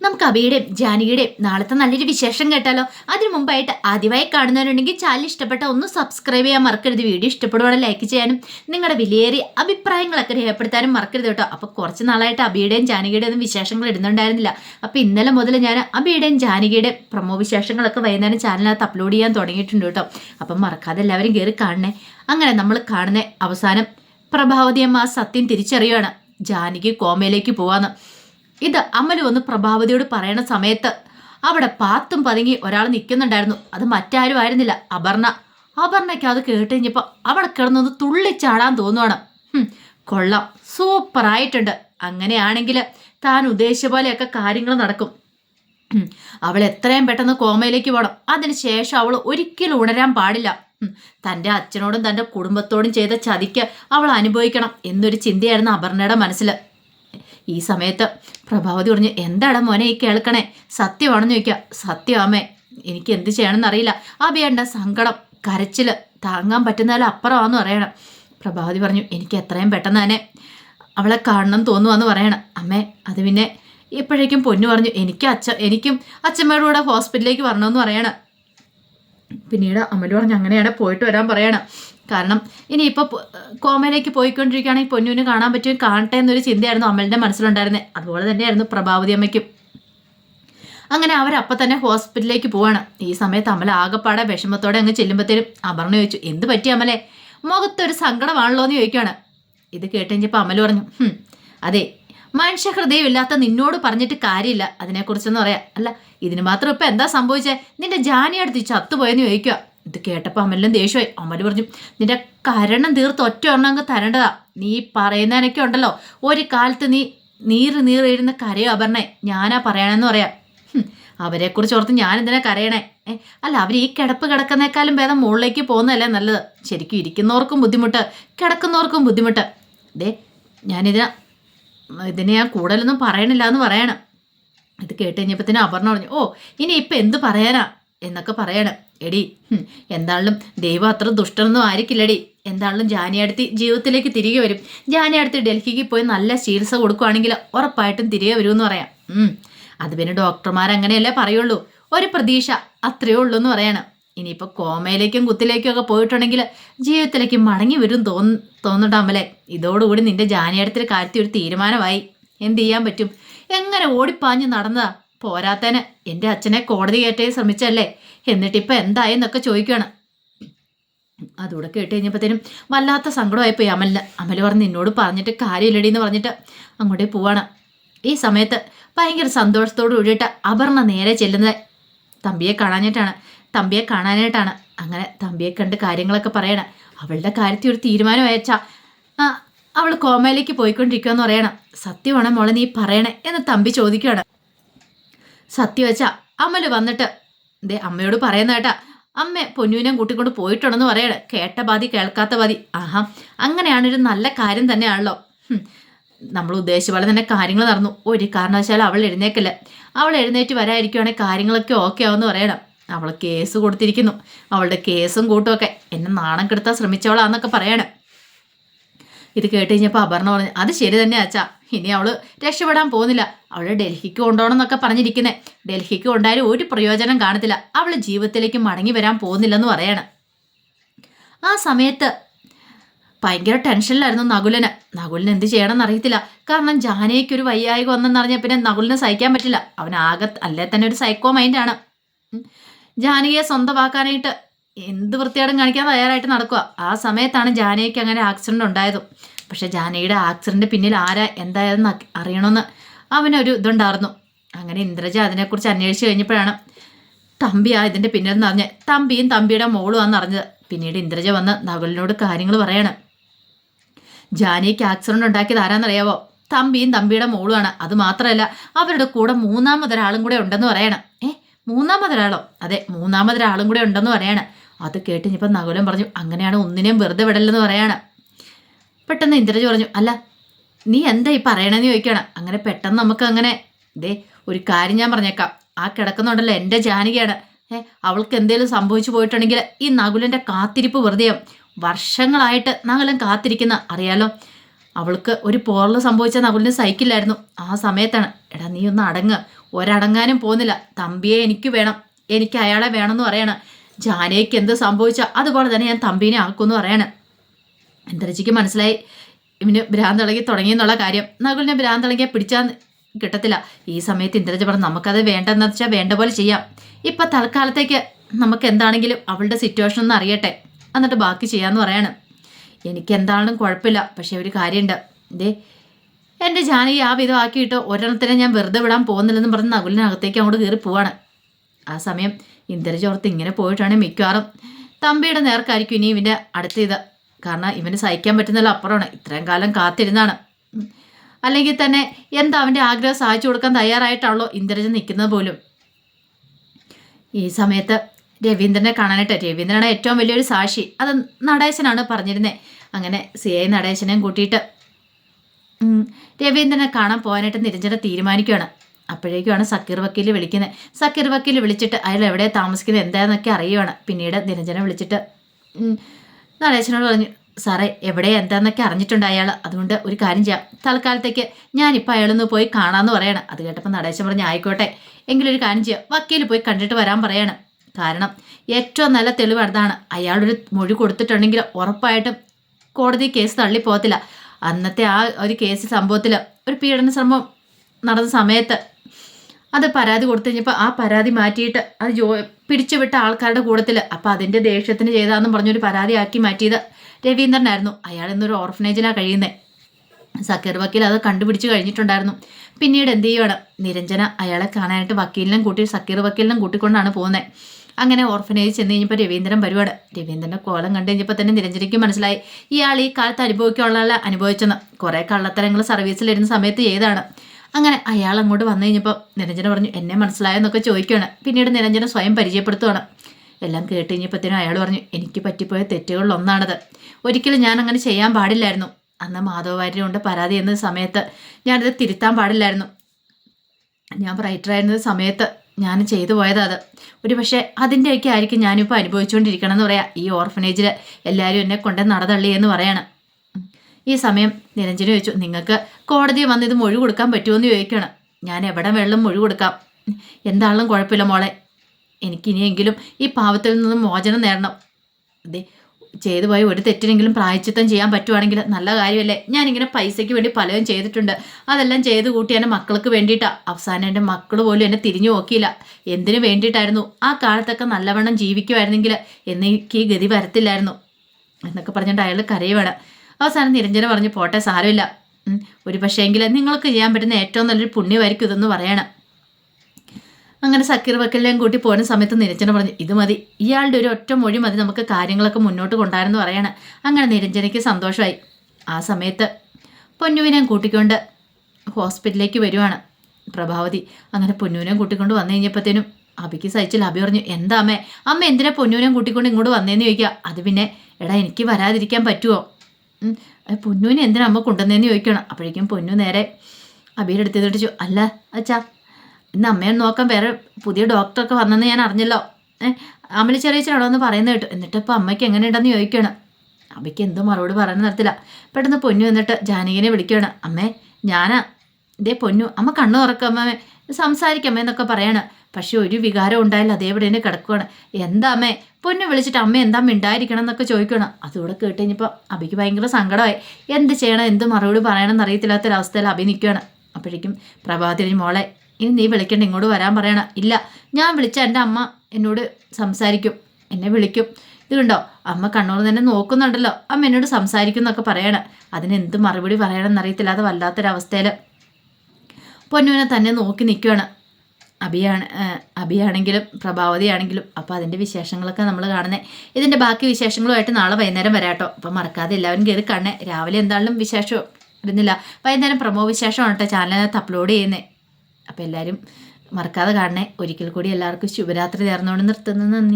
നമുക്ക് അബിയുടെയും ജാനകിയുടെയും നാളത്തെ നല്ലൊരു വിശേഷം കേട്ടാലോ? അതിനു മുമ്പായിട്ട് ആദ്യമായി കാണുന്നവരുണ്ടെങ്കിൽ ചാനൽ ഇഷ്ടപ്പെട്ട ഒന്ന് സബ്സ്ക്രൈബ് ചെയ്യാൻ മറക്കരുത്. വീഡിയോ ഇഷ്ടപ്പെടുവാണ് ലൈക്ക് ചെയ്യാനും നിങ്ങളുടെ വിലയേറിയ അഭിപ്രായങ്ങളൊക്കെ രേഖപ്പെടുത്താനും മറക്കരുത് കേട്ടോ. അപ്പോൾ കുറച്ച് നാളായിട്ട് അബിയുടെയും ജാനകിയുടെയും ഒന്നും വിശേഷങ്ങൾ ഇടുന്നുണ്ടായിരുന്നില്ല. അപ്പോൾ ഇന്നലെ മുതൽ ഞാൻ അബിയുടെയും ജാനകിയുടെയും പ്രമോ വിശേഷങ്ങളൊക്കെ വൈകുന്നേരം ചാനലിനകത്ത് അപ്ലോഡ് ചെയ്യാൻ തുടങ്ങിയിട്ടുണ്ട് കേട്ടോ. അപ്പം മറക്കാതെ എല്ലാവരും കയറി കാണണേ. അങ്ങനെ നമ്മൾ കാണുന്ന അവസാനം പ്രഭാവതി അമ്മ സത്യം തിരിച്ചറിയുകയാണ് ജാനകി കോമയിലേക്ക് പോവാന്ന്. ഇത് അമ്മൽ വന്ന് പ്രഭാവതിയോട് പറയണ സമയത്ത് അവിടെ പാത്തും പതുങ്ങി ഒരാൾ നിൽക്കുന്നുണ്ടായിരുന്നു. അത് മറ്റാരും ആയിരുന്നില്ല അപർണ. അപർണയ്ക്ക് അത് കേട്ട് കഴിഞ്ഞപ്പോൾ അവിടെ കിടന്നൊന്ന് തുള്ളിച്ചാടാൻ തോന്നുവാണ്. കൊള്ളാം. സൂപ്പറായിട്ടുണ്ട് അങ്ങനെയാണെങ്കിൽ താൻ ഉദ്ദേശിച്ച പോലെയൊക്കെ കാര്യങ്ങൾ നടക്കും. അവൾ എത്രയും പെട്ടെന്ന് കോമയിലേക്ക് പോകണം അതിനുശേഷം അവൾ ഒരിക്കലും ഉണരാൻ പാടില്ല. തന്റെ അച്ഛനോടും തന്റെ കുടുംബത്തോടും ചെയ്ത ചതിക്ക് അവൾ അനുഭവിക്കണം എന്നൊരു ചിന്തയായിരുന്നു അപർണയുടെ മനസ്സിൽ. ഈ സമയത്ത് പ്രഭാവതി പറഞ്ഞു എന്താടാ മോനെ ഈ കേൾക്കണേ? സത്യമാണെന്ന് ചോദിക്കുക സത്യമാമേ എനിക്ക് എന്ത് ചെയ്യണമെന്ന് അറിയില്ല. വേണ്ട സങ്കടം കരച്ചിൽ താങ്ങാൻ പറ്റുന്നതിൽ അപ്പുറമാണെന്ന് പറയണം. പ്രഭാവതി പറഞ്ഞു എനിക്ക് എത്രയും പെട്ടെന്ന് തന്നെ അവളെ കാണണം തോന്നുവാന്ന് പറയണം. അമ്മേ അത് പിന്നെ ഇപ്പോഴേക്കും പൊന്നു പറഞ്ഞു എനിക്ക് അച്ഛ എനിക്കും അച്ഛമ്മയുടെ കൂടെ ഹോസ്പിറ്റലിലേക്ക് വരണമെന്ന് പറയണം. പിന്നീട് അമ്മയോട് പറഞ്ഞു അങ്ങനെയാണ് പോയിട്ട് വരാൻ പറയണം. കാരണം ഇനി ഇപ്പൊ കോമയിലേക്ക് പോയിക്കൊണ്ടിരിക്കുകയാണെങ്കിൽ പൊന്നുവിന് കാണാൻ പറ്റും കാണട്ടെ എന്നൊരു ചിന്തയായിരുന്നു അമലിന്റെ മനസ്സിലുണ്ടായിരുന്നത് അതുപോലെ തന്നെയായിരുന്നു പ്രഭാവതി അമ്മയ്ക്കും. അങ്ങനെ അവരപ്പം തന്നെ ഹോസ്പിറ്റലിലേക്ക് പോവാണ്. ഈ സമയത്ത് അമല ആകെപ്പാടെ വിഷമത്തോടെ അങ്ങ് ചെല്ലുമ്പോഴത്തേനും അപർണ ചോദിച്ചു എന്ത് പറ്റി അമലെ? മുഖത്തൊരു സങ്കടമാണല്ലോ എന്ന് ചോദിക്കുകയാണ് ഇത് കേട്ടുകഴിഞ്ഞപ്പോൾ അമല പറഞ്ഞു "ഹും, അതെ മനുഷ്യ ഇല്ലാത്ത നിന്നോട് പറഞ്ഞിട്ട് കാര്യമില്ല. അതിനെക്കുറിച്ചൊന്നും പറയാം. അല്ല ഇതിന് മാത്രം ഇപ്പം എന്താ സംഭവിച്ചേ? നിന്റെ ജാനിയടുത്ത് ചത്തുപോയെന്ന് ചോദിക്കുക ഇത് കേട്ടപ്പോൾ അമലിനും ദേഷ്യമായി. അമൽ പറഞ്ഞു നിന്റെ കരണം തീർത്ത് ഒറ്റ എണ്ണം അങ്ങ് തരേണ്ടതാ. നീ പറയുന്നതിനൊക്കെ ഉണ്ടല്ലോ. ഒരു കാലത്ത് നീ നീറ് എഴുന്ന കരയോ അപർണേ? ഞാനാ പറയണമെന്ന് പറയാം. അവരെക്കുറിച്ച് ഓർത്ത് ഞാൻ എന്തിനാ കരയണേ അല്ല അവർ ഈ കിടപ്പ് കിടക്കുന്നേക്കാളും ഭേദം മുകളിലേക്ക് പോകുന്നതല്ലേ നല്ലത്. ശരിക്കും ഇരിക്കുന്നവർക്കും ബുദ്ധിമുട്ട് കിടക്കുന്നവർക്കും ബുദ്ധിമുട്ട്. ദേ ഞാനിതിനാ ഇതിനെ ഞാൻ കൂടുതലൊന്നും പറയണില്ല എന്ന് പറയണം. ഇത് കേട്ട് തന്നെ അപർണ പറഞ്ഞു ഓ ഇനി ഇപ്പം എന്ത് പറയാനാ? എന്നൊക്കെ പറയണം. എടി എന്താണെങ്കിലും ദൈവം അത്ര ദുഷ്ടനൊന്നും ആയിരിക്കില്ലടി. എന്തായാലും ജാനിയടുത്ത് ജീവിതത്തിലേക്ക് തിരികെ വരും. ജാനിയടുത്ത് ഡൽഹിക്ക് പോയി നല്ല ചികിത്സ കൊടുക്കുവാണെങ്കിൽ ഉറപ്പായിട്ടും തിരികെ വരുമെന്ന് പറയാം. അത് പിന്നെ ഡോക്ടർമാർ അങ്ങനെയല്ലേ പറയുള്ളൂ. ഒരു പ്രതീക്ഷ അത്രയേ ഉള്ളൂ എന്ന് പറയണം. ഇനിയിപ്പോൾ കോമയിലേക്കും കുത്തിലേക്കും ഒക്കെ പോയിട്ടുണ്ടെങ്കിൽ ജീവിതത്തിലേക്ക് മടങ്ങി വരും തോന്നു തോന്നുന്നുണ്ട് അമലെ. ഇതോടുകൂടി നിന്റെ ജാനിയടത്തിൽ കാര്യത്തിൽ ഒരു തീരുമാനമായി. എന്ത് ചെയ്യാൻ പറ്റും? എങ്ങനെ ഓടിപ്പാഞ്ഞ് നടന്നതാ? പോരാത്തന് എന്റെ അച്ഛനെ കോടതി കയറ്റേ ശ്രമിച്ചല്ലേ? എന്നിട്ടിപ്പോൾ എന്തായി എന്നൊക്കെ ചോദിക്കുകയാണ് അതുകൂടെ കേട്ട് കഴിഞ്ഞപ്പോഴത്തേനും വല്ലാത്ത സങ്കടമായിപ്പോയി അമലിന്. അമൽ പറഞ്ഞ് നിന്നോട് പറഞ്ഞിട്ട് കാര്യമില്ലടി എന്ന് പറഞ്ഞിട്ട് അങ്ങോട്ടേ പോവാണ്. ഈ സമയത്ത് ഭയങ്കര സന്തോഷത്തോട് കൂടിയിട്ട് അപർണ നേരെ ചെല്ലുന്നത് തമ്പിയെ കാണാനായിട്ടാണ്. തമ്പിയെ കാണാനായിട്ടാണ്. അങ്ങനെ തമ്പിയെ കണ്ട് കാര്യങ്ങളൊക്കെ പറയണം. അവളുടെ കാര്യത്തിൽ ഒരു തീരുമാനം അയച്ചാ ആ അവൾ കോമയിലേക്ക് പോയിക്കൊണ്ടിരിക്കുമെന്ന് പറയണം. സത്യമാണ് മോളെ നീ പറയണേ എന്ന് തമ്പി ചോദിക്കുകയാണ് സത്യം വെച്ചാ അമൽ വന്നിട്ട് ദേ അമ്മയോട് പറയുന്ന കേട്ടാ അമ്മ പൊന്നുവിനെ കൂട്ടിക്കൊണ്ട് പോയിട്ടുണ്ടെന്ന് പറയണ. കേട്ട ബാധി കേൾക്കാത്ത ബാധി. ആഹാ അങ്ങനെയാണൊരു നല്ല കാര്യം തന്നെയാണല്ലോ. നമ്മൾ ഉദ്ദേശിച്ച പോലെ തന്നെ കാര്യങ്ങൾ നടന്നു. ഒരു കാരണവശാലും അവൾ എഴുന്നേക്കില്ല. അവൾ എഴുന്നേറ്റ് വരാതിരിക്കുവാണെങ്കിൽ കാര്യങ്ങളൊക്കെ ഓക്കെ ആവുമെന്ന് പറയണം. അവൾ കേസ് കൊടുത്തിരിക്കുന്നു. അവളുടെ കേസും കൂട്ടുമൊക്കെ. എന്നെ നാണം കെടുത്താൻ ശ്രമിച്ചവളാന്നൊക്കെ പറയണം. ഇത് കേട്ട് കഴിഞ്ഞപ്പോൾ അപർണ പറഞ്ഞു അത് ശരി തന്നെ അച്ഛാ. ഇനി അവൾ രക്ഷപ്പെടാൻ പോകുന്നില്ല. അവൾ ഡൽഹിക്ക് കൊണ്ടുപോകണം എന്നൊക്കെ പറഞ്ഞിരിക്കുന്നേ. ഡൽഹിക്ക് കൊണ്ടായാലും ഒരു പ്രയോജനം കാണത്തില്ല. അവൾ ജീവിതത്തിലേക്ക് മടങ്ങി വരാൻ പോകുന്നില്ലെന്ന് പറയാണ്. ആ സമയത്ത് ഭയങ്കര ടെൻഷനിലായിരുന്നു നകുലന്. നകുലിന് എന്ത് ചെയ്യണമെന്ന് അറിയത്തില്ല. കാരണം ജാനയ്ക്ക് ഒരു വയ്യായിക വന്നെന്ന് പിന്നെ നകുലിന് സഹിക്കാൻ പറ്റില്ല. അവൻ ആകെ അല്ലേ തന്നെ ഒരു സൈക്കോ മൈൻഡാണ്. ജാനകിയെ സ്വന്തമാക്കാനായിട്ട് എന്ത് വൃത്തിയാടും കാണിക്കാൻ തയ്യാറായിട്ട് നടക്കുക ആ സമയത്താണ് ജാനകിക്ക് അങ്ങനെ ആക്സിഡന്റ് ഉണ്ടായതും. പക്ഷെ ജാനകിയുടെ ആക്സിഡന്റ് പിന്നിൽ ആരാ എന്തായെന്ന് അ- അറിയണമെന്ന് അവനൊരു ഇതുണ്ടായിരുന്നു അങ്ങനെ ഇന്ദ്രജ അതിനെക്കുറിച്ച് അന്വേഷിച്ച് കഴിഞ്ഞപ്പോഴാണ് തമ്പിയാ ഇതിന്റെ പിന്നിൽ നിന്ന് അറിഞ്ഞ് തമ്പിയും തമ്പിയുടെ മോളുമാണെന്ന് അറിഞ്ഞത്. പിന്നീട് ഇന്ദ്രജ വന്ന് നകുലിനോട് കാര്യങ്ങൾ പറയണം. ജാനിക്ക് ആക്സിഡന്റ് ഉണ്ടാക്കിയത് ആരാന്നറിയാവോ? തമ്പിയും തമ്പിയുടെ മോളുമാണ്. അത് മാത്രമല്ല അവരുടെ കൂടെ മൂന്നാമതൊരാളും കൂടെ ഉണ്ടെന്ന് പറയണം. ഏ മൂന്നാമതൊരാളോ? അതെ മൂന്നാമതൊരാളും കൂടെ ഉണ്ടെന്ന് പറയണം. അത് കേട്ട് ഇനിയിപ്പം നകുലം പറഞ്ഞു അങ്ങനെയാണ് ഒന്നിനെയും വെറുതെ വിടല്ലെന്ന് പറയാണ്. പെട്ടെന്ന് ഇന്ദ്രജ് പറഞ്ഞു അല്ല നീ എന്താ ഈ പറയണെന്ന് ചോദിക്കണം. അങ്ങനെ പെട്ടെന്ന് നമുക്ക് അങ്ങനെ ദേ ഒരു കാര്യം ഞാൻ പറഞ്ഞേക്കാം. ആ കിടക്കുന്നുണ്ടല്ലോ എന്റെ ജാനകിയാണ്. ഏ അവൾക്ക് എന്തെങ്കിലും സംഭവിച്ചു പോയിട്ടുണ്ടെങ്കിൽ ഈ നകുലന്റെ കാത്തിരിപ്പ് വെറുതെ വർഷങ്ങളായിട്ട് നകുലൻ കാത്തിരിക്കുന്ന അറിയാലോ? അവൾക്ക് ഒരു പോറൽ സംഭവിച്ച നകുലിന് സഹിക്കില്ലായിരുന്നു. ആ സമയത്താണ് എടാ നീ ഒന്ന് അടങ്ങ്. ഒരടങ്ങാനും പോകുന്നില്ല. തമ്പിയെ എനിക്ക് വേണം. എനിക്ക് അയാളെ വേണമെന്ന് പറയണം. ജാനയ്ക്ക് എന്ത് സംഭവിച്ചാൽ അതുപോലെ തന്നെ ഞാൻ തമ്പീനെ ആക്കുമെന്ന് പറയണം. ഇന്ദ്രജിക്ക് മനസ്സിലായി? ഇവന് ഭ്രാന്തളകി തുടങ്ങി എന്നുള്ള കാര്യം. നകുലിനെ ഭ്രാന്തളകിയെ പിടിച്ചാൽ കിട്ടത്തില്ല. ഈ സമയത്ത് ഇന്ദ്രജ പറഞ്ഞു നമുക്കത് വേണ്ടെന്ന് വെച്ചാൽ വേണ്ട പോലെ ചെയ്യാം. ഇപ്പം തൽക്കാലത്തേക്ക് നമുക്ക് എന്താണെങ്കിലും അവളുടെ സിറ്റുവേഷൻ ഒന്ന് അറിയട്ടെ. എന്നിട്ട് ബാക്കി ചെയ്യാമെന്ന് പറയാണ്. എനിക്ക് എന്താണെന്നും കുഴപ്പമില്ല. പക്ഷേ ഒരു കാര്യമുണ്ട്. ഇതേ എന്റെ ജാനകി ആ വിധം ആക്കിയിട്ട് ഒരെണ്ണത്തിനെ ഞാൻ വെറുതെ വിടാൻ പോകുന്നില്ലെന്ന് പറഞ്ഞ് നകുലിനകത്തേക്ക് അങ്ങോട്ട് കയറി പോവാണ്. ആ സമയം ഇന്ദ്രജ ഓർത്ത് ഇങ്ങനെ പോയിട്ടാണ് മിക്കവാറും. തമ്പിയുടെ നേർക്കായിരിക്കും ഇനി ഇവന്റെ അടുത്ത ഇത്. കാരണം ഇവന് സഹിക്കാൻ പറ്റുന്നതിൽ അപ്പുറമാണ്. ഇത്രയും കാലം കാത്തിരുന്നാണ്. അല്ലെങ്കിൽ തന്നെ എന്താ അവന്റെ ആഗ്രഹം സഹായിച്ചു കൊടുക്കാൻ തയ്യാറായിട്ടാണല്ലോ ഇന്ദ്രജൻ നിൽക്കുന്നത് പോലും. ഈ സമയത്ത് രവീന്ദ്രനെ കാണാനായിട്ട് രവീന്ദ്രനാണ് ഏറ്റവും വലിയൊരു സാക്ഷി. അത് നടേശനാണ് പറഞ്ഞിരുന്നത് അങ്ങനെ സി ഐ നടേശനെയും കൂട്ടിയിട്ട് രവീന്ദ്രനെ കാണാൻ പോകാനായിട്ട് നിരഞ്ജന തീരുമാനിക്കുകയാണ്. അപ്പോഴേക്കുമാണ് സക്കീർ വക്കീൽ വിളിക്കുന്നത്. സക്കീർ വക്കീൽ വിളിച്ചിട്ട് അയാൾ എവിടെ താമസിക്കുന്നത് എന്താണെന്നൊക്കെ അറിയുവാണ്. പിന്നീട് നിരഞ്ജനെ വിളിച്ചിട്ട് ഉം, നടേശനോട് പറഞ്ഞു സാറേ എവിടെ എന്താന്നൊക്കെ അറിഞ്ഞിട്ടുണ്ട് അയാൾ. അതുകൊണ്ട് ഒരു കാര്യം ചെയ്യാം. തൽക്കാലത്തേക്ക് ഞാനിപ്പോൾ അയാളൊന്ന് പോയി കാണാമെന്ന് പറയണം. അത് കേട്ടപ്പോൾ നടേശൻ പറഞ്ഞു ആയിക്കോട്ടെ. എങ്കിലൊരു കാര്യം ചെയ്യാം. വക്കീൽ പോയി കണ്ടിട്ട് വരാൻ പറയണം. കാരണം ഏറ്റവും നല്ല തെളിവ് അതാണ്. അയാളൊരു മൊഴി കൊടുത്തിട്ടുണ്ടെങ്കിൽ ഉറപ്പായിട്ടും കോടതി കേസ് തള്ളിപ്പോകത്തില്ല. അന്നത്തെ ആ ഒരു കേസ് സംഭവത്തിൽ ഒരു പീഡന ശ്രമം നടന്ന സമയത്ത് അത് പരാതി കൊടുത്തു കഴിഞ്ഞപ്പോൾ ആ പരാതി മാറ്റിയിട്ട് അത് ജോ പിടിച്ചുവിട്ട ആൾക്കാരുടെ കൂട്ടത്തിൽ അപ്പം അതിന്റെ ദേഷ്യത്തിന് ചെയ്താന്നും പറഞ്ഞൊരു പരാതി ആക്കി മാറ്റിയത് രവീന്ദ്രനായിരുന്നു. അയാൾ ഇന്നൊരു ഓർഫനേജിലാണ് കഴിയുന്നത് സക്കീർ വക്കീൽ അത് കണ്ടുപിടിച്ച് കഴിഞ്ഞിട്ടുണ്ടായിരുന്നു. പിന്നീട് എന്ത് ചെയ്യുവാണ് നിരഞ്ജന അയാളെ കാണാനായിട്ട് വക്കീലിനും കൂട്ടി സക്കീർ വക്കീലിനും കൂട്ടിക്കൊണ്ടാണ് പോകുന്നത് അങ്ങനെ ഓർഫനേജ് ചെന്ന് കഴിഞ്ഞപ്പോൾ രവീന്ദ്രൻ വരുവാണ് രവീന്ദ്രന്റെ കോലം കണ്ടു കഴിഞ്ഞപ്പോൾ തന്നെ നിരഞ്ജനയ്ക്ക് മനസ്സിലായി. ഇയാൾ ഈ കാലത്ത് അനുഭവിക്കാനുള്ള അനുഭവിച്ചെന്ന്. കുറേ കള്ളത്തരങ്ങൾ സർവീസിലിരുന്ന സമയത്ത് ചെയ്താണ് അങ്ങനെ അയാൾ അങ്ങോട്ട് വന്നു കഴിഞ്ഞപ്പോൾ നിരഞ്ജന പറഞ്ഞു എന്നെ മനസ്സിലായെന്നൊക്കെ ചോദിക്കുകയാണ്. പിന്നീട് നിരഞ്ജന സ്വയം പരിചയപ്പെടുത്തുകയാണ് എല്ലാം കേട്ട് കഴിഞ്ഞപ്പോഴത്തേനും അയാൾ പറഞ്ഞു എനിക്ക് പറ്റിപ്പോയ തെറ്റുകളിൽ ഒന്നാണത് ഒരിക്കലും ഞാൻ അങ്ങനെ ചെയ്യാൻ പാടില്ലായിരുന്നു. അന്ന് മാധവവാര്യർ കൊണ്ട് പരാതി എന്ന സമയത്ത് ഞാനത് തിരുത്താൻ പാടില്ലായിരുന്നു. ഞാൻ റൈറ്ററായിരുന്ന സമയത്ത് ഞാൻ ചെയ്തു പോയത് അത്. ഒരു പക്ഷേ അതിന്റെയൊക്കെ ആയിരിക്കും ഞാനിപ്പോൾ അനുഭവിച്ചുകൊണ്ടിരിക്കണം എന്ന് പറയാം. ഈ ഓർഫനേജിൽ എല്ലാവരും എന്നെ കൊണ്ട് നടതള്ളി എന്ന് പറയാണ്. ഈ സമയം നിരഞ്ജന ചോദിച്ചു നിങ്ങൾക്ക് കോടതി വന്ന് ഇത് മൊഴി കൊടുക്കാൻ പറ്റുമെന്ന് ചോദിക്കണം. ഞാൻ എവിടെ വെള്ളം മൊഴി കൊടുക്കാം. എന്താണെങ്കിലും കുഴപ്പമില്ല മോളെ. എനിക്കിനിയെങ്കിലും ഈ പാവത്തിൽ നിന്നും മോചനം നേടണം. അതെ ചെയ്തു പോയ ഒരു തെറ്റിനെങ്കിലും പ്രായച്ചിത്തം ചെയ്യാൻ പറ്റുവാണെങ്കിൽ നല്ല കാര്യമല്ലേ? ഞാനിങ്ങനെ പൈസയ്ക്ക് വേണ്ടി പലതും ചെയ്തിട്ടുണ്ട്. അതെല്ലാം ചെയ്ത് കൂട്ടി എന്റെ മക്കൾക്ക് വേണ്ടിയിട്ടാണ് അവസാനം എന്റെ മക്കൾ പോലും എന്നെ തിരിഞ്ഞു നോക്കിയില്ല. എന്തിനു വേണ്ടിയിട്ടായിരുന്നു? ആ കാലത്തൊക്കെ നല്ലവണ്ണം ജീവിക്കുമായിരുന്നെങ്കിൽ എനിക്ക് ഈ ഗതി വരത്തില്ലായിരുന്നു. എന്നൊക്കെ പറഞ്ഞിട്ട് അയാൾ കരയുവാണ്. അവസാനം നിരഞ്ജന പറഞ്ഞു പോട്ടെ സാരമില്ല. ഒരു പക്ഷേങ്കിൽ നിങ്ങൾക്ക് ചെയ്യാൻ പറ്റുന്ന ഏറ്റവും നല്ലൊരു പുണ്യമായിരിക്കും ഇതെന്ന് പറയണം. അങ്ങനെ സക്കീർ വക്കലിനെയും കൂട്ടി പോകുന്ന സമയത്ത് നിരഞ്ജന പറഞ്ഞു ഇത് മതി. ഇയാളുടെ ഒരു ഒറ്റ മൊഴി മതി നമുക്ക് കാര്യങ്ങളൊക്കെ മുന്നോട്ട് കൊണ്ടുവരുന്നു പറയണം. അങ്ങനെ നിരഞ്ജനയ്ക്ക് സന്തോഷമായി. ആ സമയത്ത് പൊന്നുവിനെയും കൂട്ടിക്കൊണ്ട് ഹോസ്പിറ്റലിലേക്ക് വരുവാണ് പ്രഭാവതി. അങ്ങനെ പൊന്നുവിനെയും കൂട്ടിക്കൊണ്ട് വന്നു കഴിഞ്ഞപ്പോഴത്തേനും അബിക്ക് സഹിച്ചില്ല. അബി പറഞ്ഞു എന്താ അമ്മേ? അമ്മ എന്തിനാ പൊന്നുവിനെയും കൂട്ടിക്കൊണ്ട് ഇങ്ങോട്ട് വന്നേന്ന് ചോദിക്കുക? അത് പിന്നെ എടാ എനിക്ക് വരാതിരിക്കാൻ പറ്റുമോ പൊന്നുവിനെ എന്തിനാ അമ്മ കൊണ്ടുവന്നതെന്ന് ചോദിക്കണം അപ്പോഴേക്കും പൊന്നു നേരെ അബിയുടെ അടുത്ത് ചോദിച്ചു അല്ല അച്ഛാ ഇന്ന് അമ്മയെ നോക്കാൻ വേറെ പുതിയ ഡോക്ടറൊക്കെ വന്നെന്ന് ഞാൻ അറിഞ്ഞല്ലോ. ഏഹ് അമല ചെറിയച്ചനാണോ എന്ന് പറയുന്നത് കേട്ടു. എന്നിട്ട് ഇപ്പോൾ അമ്മയ്ക്ക് എങ്ങനെയുണ്ടെന്ന് ചോദിക്കണം അമ്മയ്ക്ക് എന്തോ മറുപടി പറയാൻ നടത്തില്ല പെട്ടെന്ന് പൊന്നു എന്നിട്ട് ജാനകിനെ വിളിക്കുകയാണ് അമ്മേ ഞാനാ. ഇതേ പൊന്നു അമ്മ കണ്ണു തുറക്കാം അമ്മേ. സംസാരിക്കമ്മേ എന്നൊക്കെ പറയാണ്. പക്ഷെ ഒരു വികാരം ഉണ്ടായില്ല അതേവിടെ തന്നെ കിടക്കുവാണ്. എന്താ അമ്മേ? പൊന്നു വിളിച്ചിട്ട് അമ്മ എന്താ മിണ്ടായിരിക്കണം എന്നൊക്കെ ചോദിക്കണം അതുകൂടെ കേട്ട് കഴിഞ്ഞപ്പോൾ അബിക്ക് ഭയങ്കര സങ്കടമായി. എന്ത് ചെയ്യണം? എന്ത് മറുപടി പറയണം എന്നറിയത്തില്ലാത്തൊരവസ്ഥയിൽ അബി നിൽക്കുകയാണ് അപ്പോഴേക്കും പ്രഭാതി മോളെ ഇനി നീ വിളിക്കണ്ട ഇങ്ങോട്ട് വരാൻ പറയണം. ഇല്ല ഞാൻ വിളിച്ച എന്റെ അമ്മ എന്നോട് സംസാരിക്കും. എന്നെ വിളിക്കും. ഇത് കണ്ടോ? അമ്മ കണ്ണൂർ തന്നെ നോക്കുന്നുണ്ടല്ലോ. അമ്മ എന്നോട് സംസാരിക്കും എന്നൊക്കെ പറയണം. അതിന് എന്ത് മറുപടി പറയണം എന്നറിയത്തില്ലാതെ വല്ലാത്തൊരവസ്ഥയിൽ പൊന്നുവിനെ തന്നെ നോക്കി നിൽക്കുകയാണ് അഭിയാണ് അഭിയാണെങ്കിലും പ്രഭാവതിയാണെങ്കിലും അപ്പോൾ അതിന്റെ വിശേഷങ്ങളൊക്കെ നമ്മൾ കാണുന്നത് ഇതിന്റെ ബാക്കി വിശേഷങ്ങളുമായിട്ട് നാളെ വൈകുന്നേരം വരാട്ടോ. അപ്പോൾ മറക്കാതെ എല്ലാവരും കയറി കാണണേ രാവിലെ എന്താണെങ്കിലും വിശേഷം ഇരുന്നില്ല വൈകുന്നേരം പ്രമോ വിശേഷമാണ് കേട്ടോ ചാനലിനകത്ത് അപ്ലോഡ് ചെയ്യുന്നത് അപ്പോൾ എല്ലാവരും മറക്കാതെ കാണണേ ഒരിക്കൽ കൂടി എല്ലാവർക്കും ശുഭരാത്രി നേർന്നുകൊണ്ട് നിർത്തുന്നു. നന്ദി.